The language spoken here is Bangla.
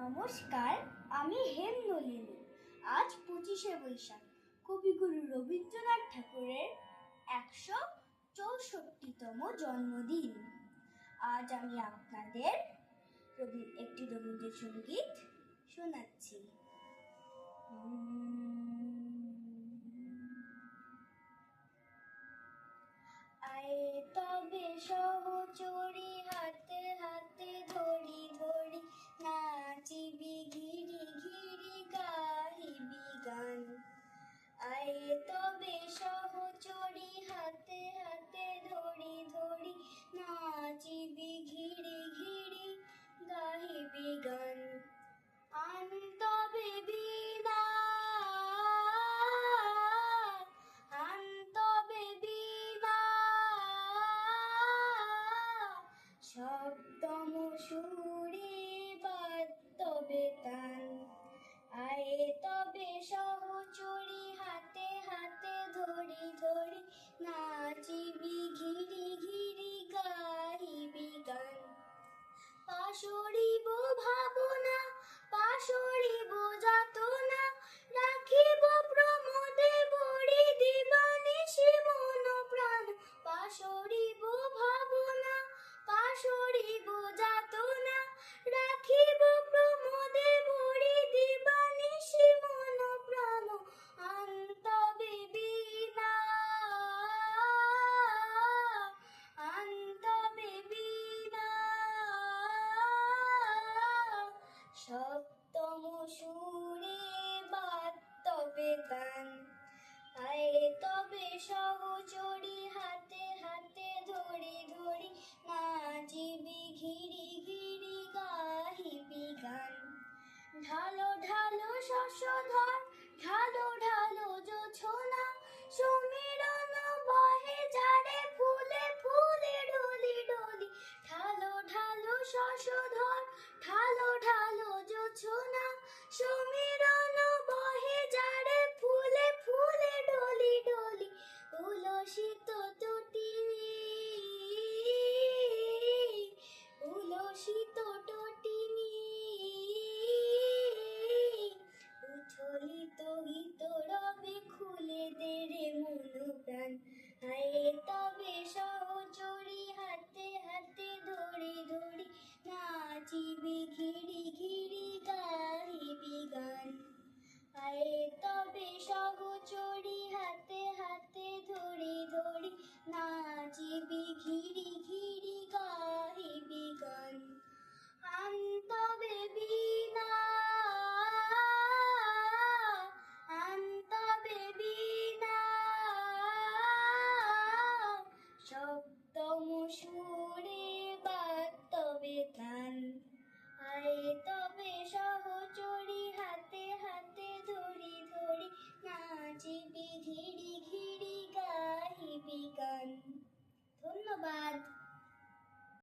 নমস্কার, আমি হেমনলিনী। আজ পঁচিশে বৈশাখ। কবিগুরু রবীন্দ্রনাথ ঠাকুরের একশো চৌষট্টিতম জন্মদিন। আজ আমি আপনাদের একটি রবীন্দ্রসঙ্গীত শোনাচ্ছি। সুরে তবে তান আয়ে তবে সহচরি সুরে বাস্তবে গান। আয়ে তবে সহচরি হাতে হাতে ধরি ধরি নাচিবি ঘিরি ঘিরি গাহিবি গান ঢালো ঢালো শশধর, ঢালো ঢালো জোছনা সমীরণ बाद